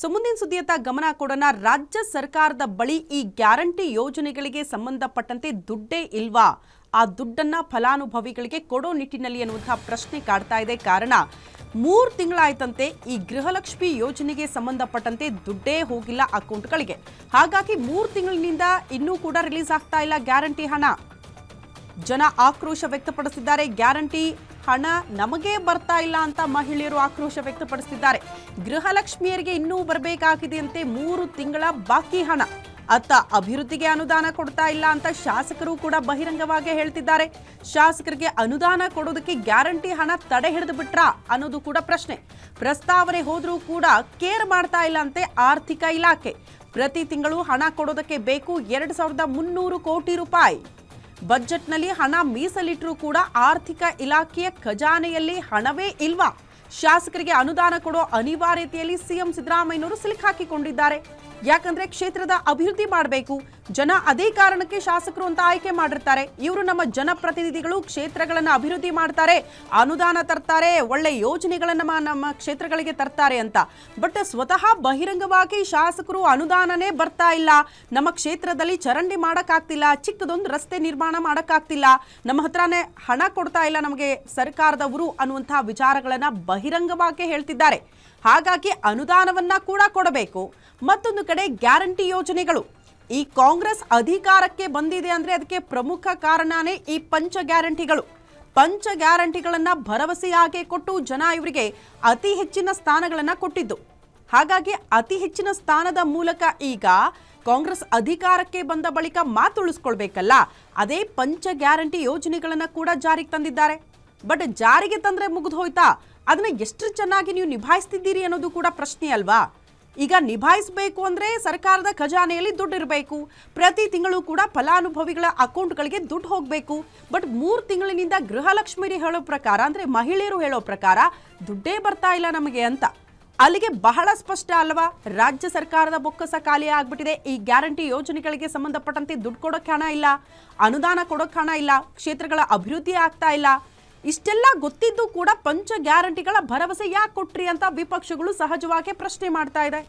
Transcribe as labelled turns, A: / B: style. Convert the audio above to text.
A: So ಮುಂದಿನ ಸುದ್ದಿಯತ್ತ ಗಮನ ಕೊಡೋಣ. ರಾಜ್ಯ ಸರ್ಕಾರದ ಬಳಿ ಈ ಗ್ಯಾರಂಟಿ ಯೋಜನೆಗಳಿಗೆ ಸಂಬಂಧಪಟ್ಟಂತೆ ದುಡ್ಡೇ ಇಲ್ವಾ? ಆ ದುಡ್ಡನ್ನ ಫಲಾನುಭವಿಗಳಿಗೆ ಕೊಡೋ ನಿಟ್ಟಿನಲ್ಲಿ ಅನ್ನುವಂತಹ ಪ್ರಶ್ನೆ ಕಾಡ್ತಾ ಇದೆ. ಕಾರಣ, ಮೂರು ತಿಂಗಳಾಯ್ತಂತೆ ಈ ಗೃಹಲಕ್ಷ್ಮಿ ಯೋಜನೆಗೆ ಸಂಬಂಧಪಟ್ಟಂತೆ ದುಡ್ಡೇ ಹೋಗಿಲ್ಲ ಅಕೌಂಟ್ಗಳಿಗೆ. ಹಾಗಾಗಿ ಮೂರು ತಿಂಗಳಿನಿಂದ ಇನ್ನೂ ಕೂಡ ರಿಲೀಸ್ ಆಗ್ತಾ ಇಲ್ಲ ಗ್ಯಾರಂಟಿ ಹಣ. ಜನ ಆಕ್ರೋಶ ವ್ಯಕ್ತಪಡಿಸಿದ್ದಾರೆ. ಗ್ಯಾರಂಟಿ ಹಣ ನಮಗೆ ಬರ್ತಾ ಇಲ್ಲ ಅಂತ ಮಹಿಳೆಯರು ಆಕ್ರೋಶ ವ್ಯಕ್ತಪಡಿಸಿದ್ದಾರೆ. ಗೃಹಲಕ್ಷ್ಮಿಯರಿಗೆ ಇನ್ನೂ ಬರಬೇಕಾಗಿದೆಯಂತೆ ಮೂರು ತಿಂಗಳ ಬಾಕಿ ಹಣ. ಅತ್ತ ಅಭಿವೃದ್ಧಿಗೆ ಅನುದಾನ ಕೊಡ್ತಾ ಇಲ್ಲ ಅಂತ ಶಾಸಕರು ಕೂಡ ಬಹಿರಂಗವಾಗಿ ಹೇಳ್ತಿದ್ದಾರೆ. ಶಾಸಕರಿಗೆ ಅನುದಾನ ಕೊಡೋದಕ್ಕೆ ಗ್ಯಾರಂಟಿ ಹಣ ತಡೆ ಹಿಡಿದು ಬಿಟ್ರಾ ಅನ್ನೋದು ಕೂಡ ಪ್ರಶ್ನೆ. ಪ್ರಸ್ತಾವನೆ ಹೋದರೂ ಕೂಡ ಕೇರ್ ಮಾಡ್ತಾ ಇಲ್ಲ ಅಂತೆ ಆರ್ಥಿಕ ಇಲಾಖೆ. ಪ್ರತಿ ತಿಂಗಳು ಹಣ ಕೊಡೋದಕ್ಕೆ ಬೇಕು ಎರಡು ಸಾವಿರದ ಮುನ್ನೂರು ಕೋಟಿ ರೂಪಾಯಿ. ಬಜೆಟ್ನಲ್ಲಿ ಹಣ ಮೀಸಲಿಟ್ಟರೂ ಕೂಡ ಆರ್ಥಿಕ ಇಲಾಖೆಯ ಖಜಾನೆಯಲ್ಲಿ ಹಣವೇ ಇಲ್ವಾ? ಶಾಸಕರಿಗೆ ಅನುದಾನ ಕೊಡೋ ಅನಿವಾರ್ಯತೆಯಲ್ಲಿ ಸಿಎಂ ಸಿದ್ದರಾಮಯ್ಯನವರು ಸಿಲುಕಾಕಿಕೊಂಡಿದ್ದಾರೆ ಯಾಕಂದ್ರೆ ಕ್ಷೇತ್ರದ ಅಭಿವೃದ್ಧಿ ಮಾಡಬೇಕು. ಜನ ಅದೇ ಕಾರಣಕ್ಕೆ ಶಾಸಕರು ಅಂತ ಆಯ್ಕೆ ಮಾಡಿರ್ತಾರೆ. ಇವರು ನಮ್ಮ ಜನಪ್ರತಿನಿಧಿಗಳು ಕ್ಷೇತ್ರಗಳನ್ನು ಅಭಿವೃದ್ಧಿ ಮಾಡ್ತಾರೆ, ಅನುದಾನ ತರ್ತಾರೆ, ಒಳ್ಳೆ ಯೋಜನೆಗಳನ್ನು ನಮ್ಮ ಕ್ಷೇತ್ರಗಳಿಗೆ ತರ್ತಾರೆ ಅಂತ. ಬಟ್ ಸ್ವತಃ ಬಹಿರಂಗವಾಗಿ ಶಾಸಕರು ಅನುದಾನನೇ ಬರ್ತಾ ಇಲ್ಲ. ನಮ್ಮ ಕ್ಷೇತ್ರದಲ್ಲಿ ಚರಂಡಿ ಮಾಡೋಕ್ಕಾಗ್ತಿಲ್ಲ, ಚಿಕ್ಕದೊಂದು ರಸ್ತೆ ನಿರ್ಮಾಣ ಮಾಡೋಕ್ಕಾಗ್ತಿಲ್ಲ. ನಮ್ಮ ಹತ್ರನೇ ಹಣ ಕೊಡ್ತಾ ಇಲ್ಲ ನಮಗೆ ಸರ್ಕಾರದವರು ಅನ್ನುವಂತಹ ವಿಚಾರಗಳನ್ನು ಬಹಿರಂಗವಾಗಿ ಹೇಳ್ತಿದ್ದಾರೆ. ಹಾಗಾಗಿ ಅನುದಾನವನ್ನ ಕೂಡ ಕೊಡಬೇಕು. ಮತ್ತೊಂದು ಕಡೆ ಗ್ಯಾರಂಟಿ ಯೋಜನೆಗಳು. ಈ ಕಾಂಗ್ರೆಸ್ ಅಧಿಕಾರಕ್ಕೆ ಬಂದಿದೆ ಅಂದ್ರೆ ಅದಕ್ಕೆ ಪ್ರಮುಖ ಕಾರಣನೇ ಈ ಪಂಚ ಗ್ಯಾರಂಟಿಗಳು. ಪಂಚ ಗ್ಯಾರಂಟಿಗಳನ್ನ ಭರವಸೆಯಾಗೆ ಕೊಟ್ಟು ಜನ ಇವರಿಗೆ ಅತಿ ಹೆಚ್ಚಿನ ಸ್ಥಾನಗಳನ್ನ ಕೊಟ್ಟಿದ್ದು. ಹಾಗಾಗಿ ಅತಿ ಹೆಚ್ಚಿನ ಸ್ಥಾನದ ಮೂಲಕ ಈಗ ಕಾಂಗ್ರೆಸ್ ಅಧಿಕಾರಕ್ಕೆ ಬಂದ ಬಳಿಕ ಮಾತುಳಿಸ್ಕೊಳ್ಬೇಕಲ್ಲ. ಅದೇ ಪಂಚ ಗ್ಯಾರಂಟಿ ಯೋಜನೆಗಳನ್ನ ಕೂಡ ಜಾರಿಗೆ ತಂದಿದ್ದಾರೆ. ಬಟ್ ಜಾರಿಗೆ ತಂದ್ರೆ ಮುಗಿದು ಹೋಯ್ತಾ? ಅದನ್ನ ಎಷ್ಟು ಚೆನ್ನಾಗಿ ನೀವು ನಿಭಾಯಿಸ್ತಿದ್ದೀರಿ ಅನ್ನೋದು ಕೂಡ ಪ್ರಶ್ನೆ ಅಲ್ವಾ? ಈಗ ನಿಭಾಯಿಸಬೇಕು ಅಂದ್ರೆ ಸರ್ಕಾರದ ಖಜಾನೆಯಲ್ಲಿ ದುಡ್ಡು ಇರಬೇಕು. ಪ್ರತಿ ತಿಂಗಳು ಕೂಡ ಫಲಾನುಭವಿಗಳ ಅಕೌಂಟ್ಗಳಿಗೆ ದುಡ್ಡು ಹೋಗಬೇಕು. ಬಟ್ ಮೂರು ತಿಂಗಳಿನಿಂದ ಗೃಹಲಕ್ಷ್ಮಿ ಹೇಳೋ ಪ್ರಕಾರ ಅಂದ್ರೆ ಮಹಿಳೆಯರು ಹೇಳೋ ಪ್ರಕಾರ ದುಡ್ಡೇ ಬರ್ತಾ ಇಲ್ಲ ನಮಗೆ ಅಂತ. ಅಲ್ಲಿಗೆ ಬಹಳ ಸ್ಪಷ್ಟ ಅಲ್ವಾ? ರಾಜ್ಯ ಸರ್ಕಾರದ ಬೊಕ್ಕಸ ಖಾಲಿ ಆಗ್ಬಿಟ್ಟಿದೆ. ಈ ಗ್ಯಾರಂಟಿ ಯೋಜನೆಗಳಿಗೆ ಸಂಬಂಧಪಟ್ಟಂತೆ ದುಡ್ಡು ಕೊಡೋಕೆ ಹಣ ಇಲ್ಲ. ಅನುದಾನ ಕೊಡೋಕೆ ಹಣ ಇಲ್ಲ. ಕ್ಷೇತ್ರಗಳ ಅಭಿವೃದ್ಧಿ ಆಗ್ತಾ ಇಲ್ಲ. ಇಷ್ಟೆಲ್ಲ ಗೊತ್ತಿದ್ದು ಕೂಡ ಪಂಚ ಗ್ಯಾರಂಟಿಗಳ ಭರವಸೆ ಯಾಕೆ ಕೊಟ್ರಿ ಅಂತ ವಿಪಕ್ಷಗಳು ಸಹಜವಾಗಿ ಪ್ರಶ್ನೆ ಮಾಡ್ತಾ ಇದೆ.